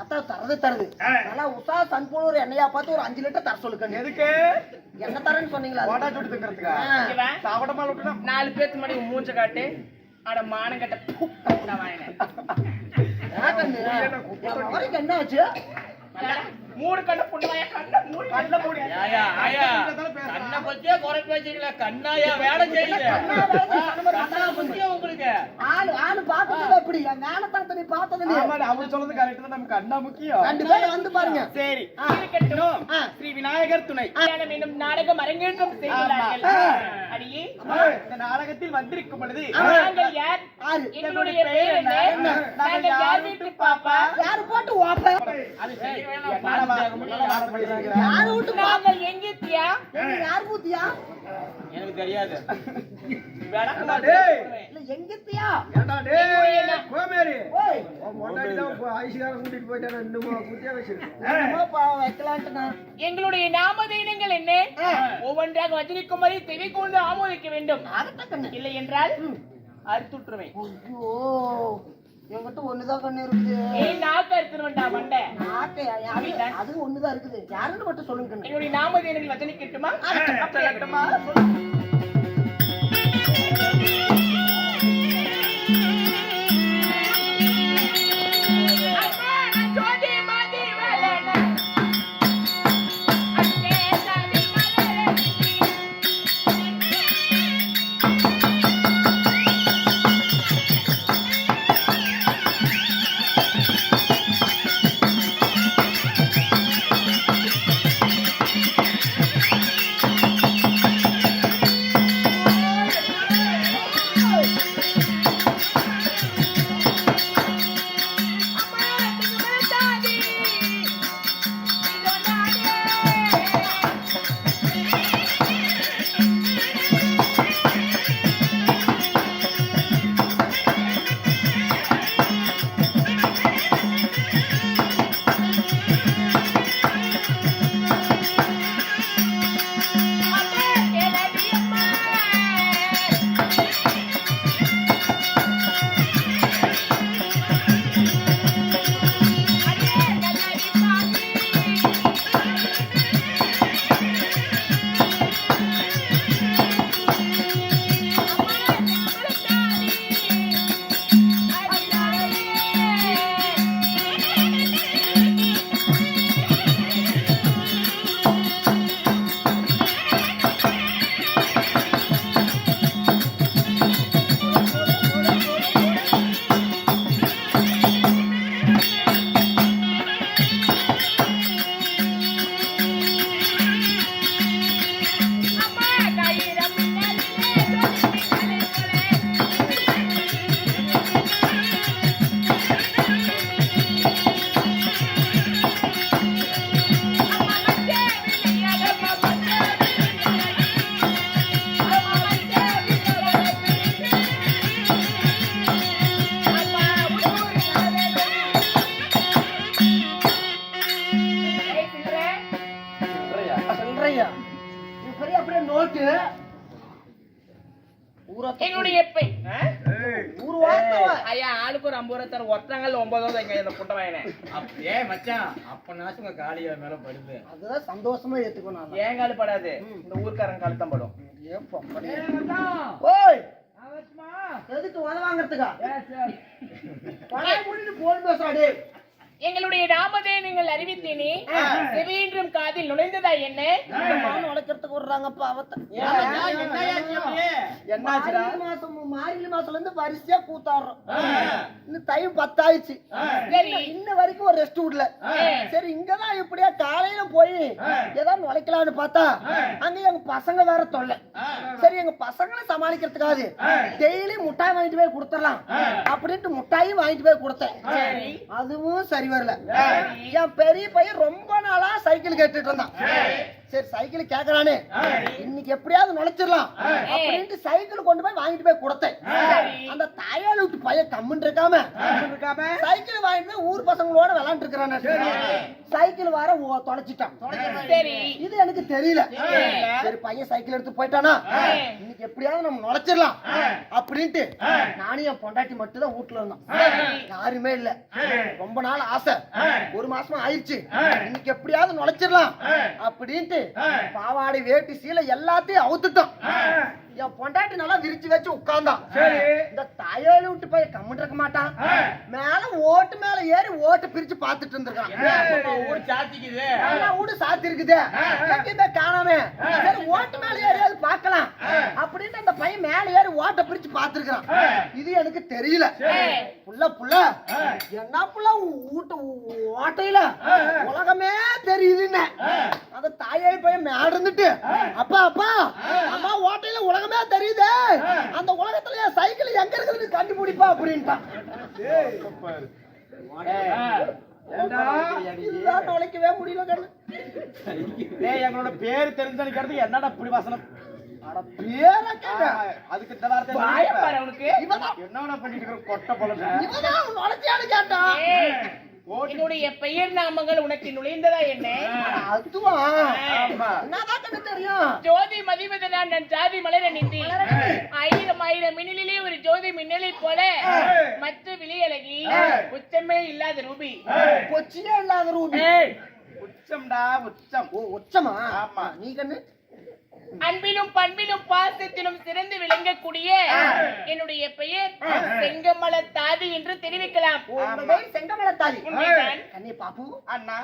தரது தருது. நல்லா உஷா சன்பூர் எண்ணெயா பார்த்து ஒரு அஞ்சு லிட்டர் தர சொல்லுங்க. எதுக்கு? என்ன தரேன்னு சொன்னீங்களா? ஓடா சுட்டு திங்கிறதுக்கா சாப்பிடமா விட்டுனா? நாலு முன்னாடி உன் மூஞ்ச காட்டு. அட மானம் கட்ட வாங்கினேன் என்ன ஆச்சு? மூணு கண்ண புண்ணு வாயா கண்ண மூணு கண்ணை மூடி. ஆயா ஆயா. கண்ணை பத்தியே குறை பேசுறீங்களா கண்ணாயா வேலை செய்யுது கண்ணா வேலை செய்யுது. கண்ணா பத்தியே உங்களுக்கு ஆளு ஆளு பார்த்தது எப்படி என் ஞானத்தனத்தை நீ பார்த்தது இல்லையா? ஆமாடி, அவர் சொல்றது கரெக்ட் தான் நமக்கு கண்ணா முக்கியம். ரெண்டு பேரும் வந்து பாருங்க. சரி ஆ. இருக்கட்டும் ஆ. ஸ்ரீ விநாயகர் துணை. நாடகம் அரங்கேற்றம் செய்கிறார்கள். ஆமா. அடியே. அம்மா, இந்த நாடகத்தில் வந்திருக்கும் பொழுது நாங்கள் யார்? ஆறு எங்களுடைய பெயர் என்ன? நாங்கள் யார் வீட்டு பாப்பா? யாரு போட்டு அது வேணாம்? யாரு விட்டு நாங்கள் எங்கித்தியா யார் பூத்தியா? எனக்கு தெரியாது. எங்கித்தியா ஏண்டா டேய், கோமேரி. ஓய். உன் பொண்டாட்டி தான் ஐசிக்காரன் கூட்டிட்டு போயிட்டாரு, இன்னுமா குத்தியா வச்சிருக்கு. என்னமோ பா- வைக்கலான்ட்டு நான். எங்களுடைய நாமதேனங்கள் என்ன. ஒவ்வொன்றாக வஜனிக்குமாரி தெவி கொண்டு ஆமோதிக்க வேண்டும். இல்லை என்றால் அறுத்துட்டுருவேன். ஐயோ என்கிட்ட ஒண்ணுதான் கண்ணு இருக்குது ஏய் நாக்கு அறுத்துருவேன்டா மண்டை. நாக்கு, அது- ஒண்ணுதான் இருக்குது. யாருன்னு மட்டும் சொல்லுங்க. என்னுடைய நாமதேனங்கள் வச்சனை கேட்டுமா? பெரிய அப்படியே நோட்டு என்னுடைய. ஐயா ஆளுக்கு ஒரு ஐம்பது ரூபா தர ஒருத்தங்கள் ஒன்பதாவது இங்க இந்த புட்டை வாங்கினேன் அப்ப- ஏய் மச்சான் அப்ப நாசுங்க காலியா மேல படுது. அதுதான் சந்தோஷமா ஏத்துக்கணும் நான். ஏன் காலு படாது? இந்த ஊர்க்காரன் காலு தான் படும்? ஓய். எதுக்கு உத வாங்குறதுக்கா? பழைய முடிட்டு போன் பேசாடே எங்களுடைய நாமதே நீங்கள் அறிவித்தேனே? செவியின்றும் காதில் நுழைந்ததா என்ன? மான் வளர்க்கறதுக்கு விடுறாங்கப்பா மாசம் மார்கழி மாசம்ல இருந்து வரிசையா கூத்தாடுறோம். இன்னும் டைம் பத்தாயிடுச்சு. சரி. இன்ன வரைக்கும் ஒரு ரெஸ்ட் விடல சரி இங்கதான் இப்படியா காலையில போய் ஏதாவது நுழைக்கலாம்னு பார்த்தா அங்க எங்க பசங்க வேற தொல்லை. சரி எங்க பசங்களை சமாளிக்கிறதுக்காக டெய்லி முட்டாய் வாங்கிட்டு போய் கொடுத்துடலாம் அப்படின்ட்டு முட்டாயும் வாங்கிட்டு போய் கொடுத்தேன். அதுவும் சரி வரல. என் பெரிய பையன் ரொம்ப நாளா சைக்கிள் கேட்டுட்டு இருந்தான். சரி சைக்கிள் கேக்குறானே. இன்னைக்கு எப்படியாவது நுழைச்சிடலாம். அப்படின்ட்டு சைக்கிள் கொண்டு போய் வாங்கிட்டு போய் கொடுத்தேன். அந்த தாயாளு விட்டு பையன் கம்முன்னு இருக்காம இருக்காம சைக்கிள் வாங்கிட்டு போய் ஊர் பசங்களோட விளையாண்டு இருக்கிறான் சைக்கிள் வர தொலைச்சிட்டான். இது எனக்கு தெரியல. சரி பையன் சைக்கிள் எடுத்து போயிட்டானா? இன்னைக்கு எப்படியாவது நம்ம நுழைச்சிடலாம். அப்படின்ட்டு நானும் என் பொண்டாட்டி மட்டும் தான் வீட்டுல இருந்தோம். யாருமே இல்ல. ரொம்ப நாள் ஆசை. ஒரு மாசமா ஆயிடுச்சு. இன்னைக்கு எப்படியாவது நுழைச்சிடலாம். அப்படின்ட்டு பாவாடை வேட்டி சீலை எல்லாத்தையும் அவுத்துட்டோம் என் பொண்டாட்டி நல்லா விரிச்சு வச்சு உட்கார்ந்தான் இந்த தாயோலி விட்டு போய் கம்முட்டு இருக்க மாட்டான் மேல ஓட்டு மேல ஏறி ஓட்டு பிரிச்சு பார்த்துட்டு இருந்திருக்கான். வீடு சாத்தி இருக்குது எங்கேயுமே காணாம. சரி ஓட்டு மேல ஏறியாவது பார்க்கலாம். அப்படின்னு அந்த பையன் மேல ஏறி ஓட்டை பிரிச்சு பார்த்திருக்கான் இது எனக்கு தெரியல. புள்ள புள்ள. என்ன புள்ள? வீட்டு ஓட்டையில. உலகமே தெரியுதுன்னு. அந்த தாயாய் பையன் மேல இருந்துட்டு அப்பா அப்பா அம்மா ஓட்டையில உலகமே தெரியுதே. அந்த உலகத்துல என் சைக்கிள் எங்க இருக்குதுன்னு கண்டுபிடிப்பா அப்படின்ட்டான். நுழைக்கவே முடியல கண்ணு. எங்களோட பேர் தெரிஞ்சதுக்கு என்னடா இப்படி வசனம் அதுக்கு இந்த வார்த்தை என்னடா பண்ணிட்டு கொட்டை நுழைச்சியான்னு கேட்டான். என்னுடைய பெயர் நாமங்கள் உனக்கு நுழைந்ததா என்ன? அதுவா? ஆமா. என்னதான் கண்ணு தெரியும்? ஜோதி மதிவதனான் நன் ஜாதி மலர நிந்தி ஆயிரம் ஆயிரம் மின்னலிலே ஒரு ஜோதி மின்னலை போல மற்ற விழியழகி உச்சமே இல்லாத ரூபி. கொச்சியே இல்லாத ரூபி. உச்சம்டா உச்சம். ஓ உச்சமா? ஆமா. நீ கண்ணு. அன்பிலும் பண்பிலும் பாசத்திலும் சிறந்து விளங்கக்கூடிய என்னுடைய பெயர் செங்கமல தாதி என்று தெரிவிக்கலாம். கண்ணே அண்ணா?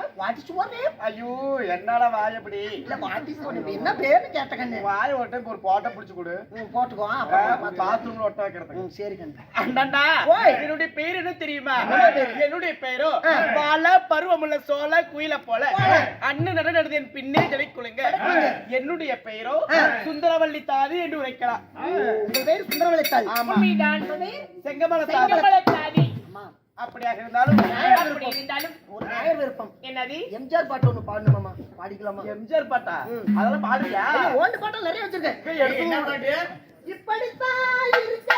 ஐயோ என்னடா வாய் அப்படி? இல்ல என்ன கேட்ட கண்ணு. வாய் ஒட்ட ஒரு போட்டோ பிடிச்சு கொடு. போட்டுக்கோ. பாத்ரூம்ல ஒட்ட வைக்கிறதுக்கு. ம், சரி கண்ணு. அண்ணா. என்னுடைய பேர் என்ன தெரியுமா? என்னுடைய பேரோ? பால பருவமுள்ள சோழ குயில போல. அண்ணன் நட நடந்து என் பின்னே ஜலை குலுங்க. என்னுடைய பெயரோ சுந்தரவல்லி தாதி என்று உரைக்கலாம். உங்க பேர் ஆமா. செங்கமல தாதி செங்கமல தாதி அப்படியாக இருந்தாலும் ஒரு நாயர் விருப்பம் என்னது? எம்ஜிஆர் பாட்டு ஒண்ணு பாடணுமாமா பாடிக்கலாமா? எம்ஜிஆர் பாட்டா. அதெல்லாம் பாடுறியா? ஓண்டு பாட்டம் நிறைய வச்சிருக்கேன்? இப்படித்தான் இருக்க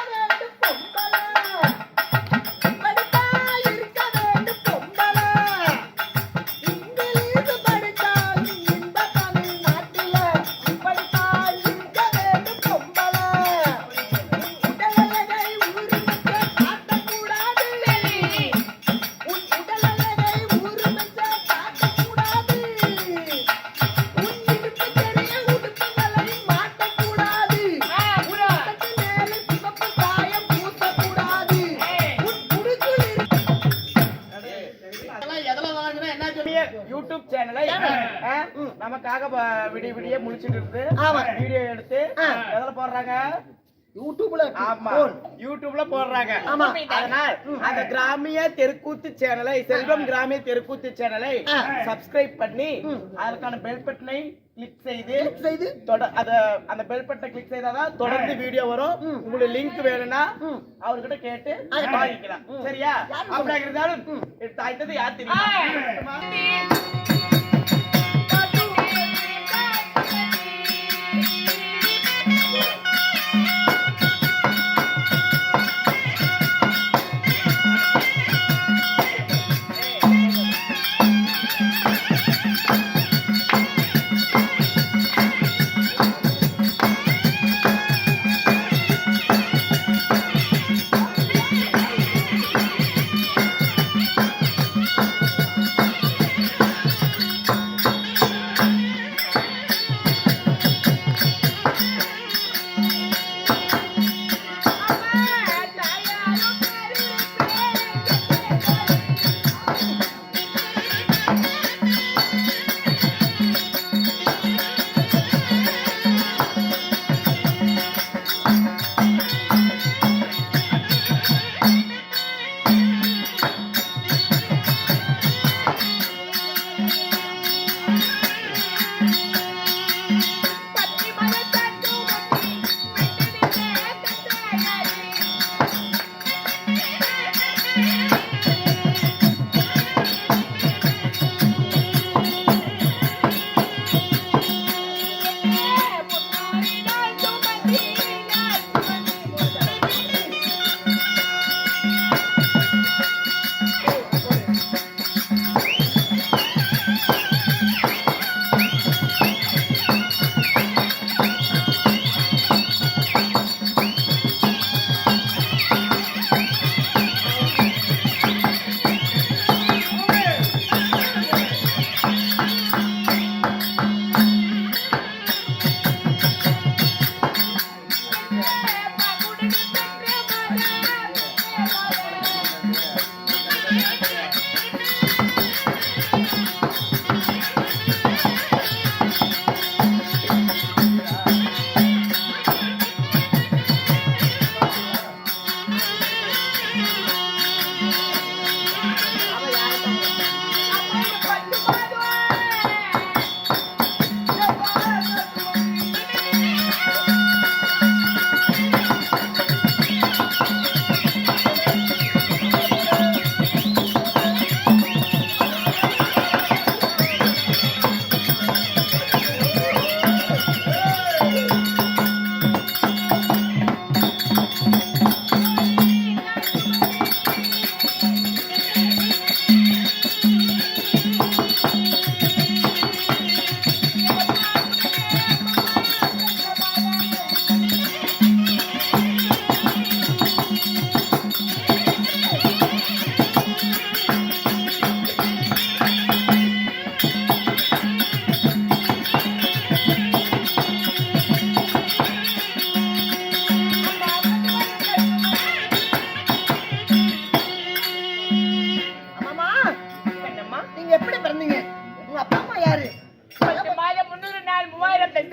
விடிய இருந்து எடுத்து. எதுல போடுறாங்க? யூடியூப்ல ஆமா. யூடியூப்ல போடுறாங்க. ஆமா. அதனால் அந்த கிராமிய தெருக்கூத்து சேனலை செல்வம் கிராமிய தெருக்கூத்து சேனலை. சப்ஸ்கிரைப் பண்ணி அதற்கான பெல் பட்டனை கிளிக் செய்து கிளிக் செய்து தொட- அத அந்த பெல் பட்டனை கிளிக் செய்தாதான் தொடர்ந்து வீடியோ வரும். உங்களுக்கு லிங்க் வேணும்னா அவர்கிட்ட கேட்டு வாங்கிக்கலாம். சரியா? அப்படியா இருந்தாலும் தாய்த்தது யார் தெரியுமா?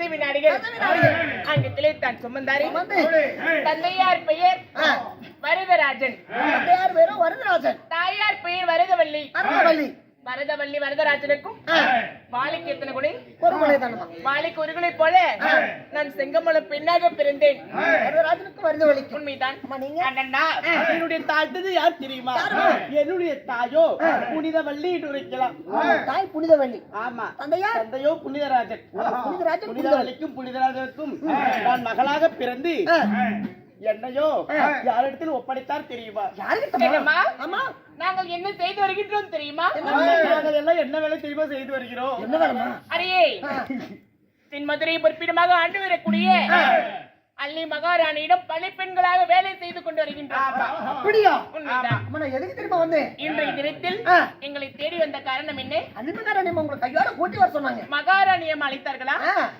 விநாயகர் விநாயகர். அங்கத்திலே தான் சுமந்தாரி. தந்தையார் பெயர். வரதராஜன். வரதராஜன். தாயார் பெயர் வரதவல்லி. அருணவல்லி வரதவல்லி வரதராஜனுக்கும் வாலிக்கு எத்தனை குடி? ஒரு முறை தானமா வாலிக்கு ஒரு குடி போல நான் செங்கமலம் பெண்ணாக பிறந்தேன் வரதராஜனுக்கு வரதவல்லிக்கு உண்மைதான். அண்ணா என்னுடைய தாய்த்தது யார் தெரியுமா? என்னுடைய தாயோ புனிதவள்ளி வைக்கலாம் தாய் புனிதவள்ளி. ஆமா. தந்தையார்? தந்தையோ புனிதராஜன். புனிதராஜன் புனிதவள்ளிக்கும் புனிதராஜனுக்கும் நான் மகளாக பிறந்து. என்னையோ யாரிடத்தில் ஒப்படைத்தார் தெரியுமா? யாருக்கு என்னம்மா? ஆமா. நாங்கள் என்ன செய்து வருகின்றோம் தெரியுமா? நாங்கள் எல்லாம் என்ன வேலை தெரியுமா செய்து வருகிறோம்? என்ன வேணுமா அரியே தென் மதுரை பொறுப்பிடமாக ஆண்டு வரக்கூடிய அள்ளி மகாராணியிடம் பணிப்பெண்களாக வேலை செய்து கொண்டு வருகின்றோம். அப்படியா? எதுக்கு தெரியுமா வந்தேன்? இன்றைய தினத்தில். எங்களை தேடி வந்த காரணம் என்ன? உங்களை கையோட கூட்டி வர சொன்னாங்க. மகாராணியம் அழைத்தார்களா.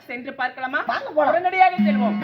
சென்று பார்க்கலாமா? வாங்க போலாம். உடனடியாக செல்வோம்.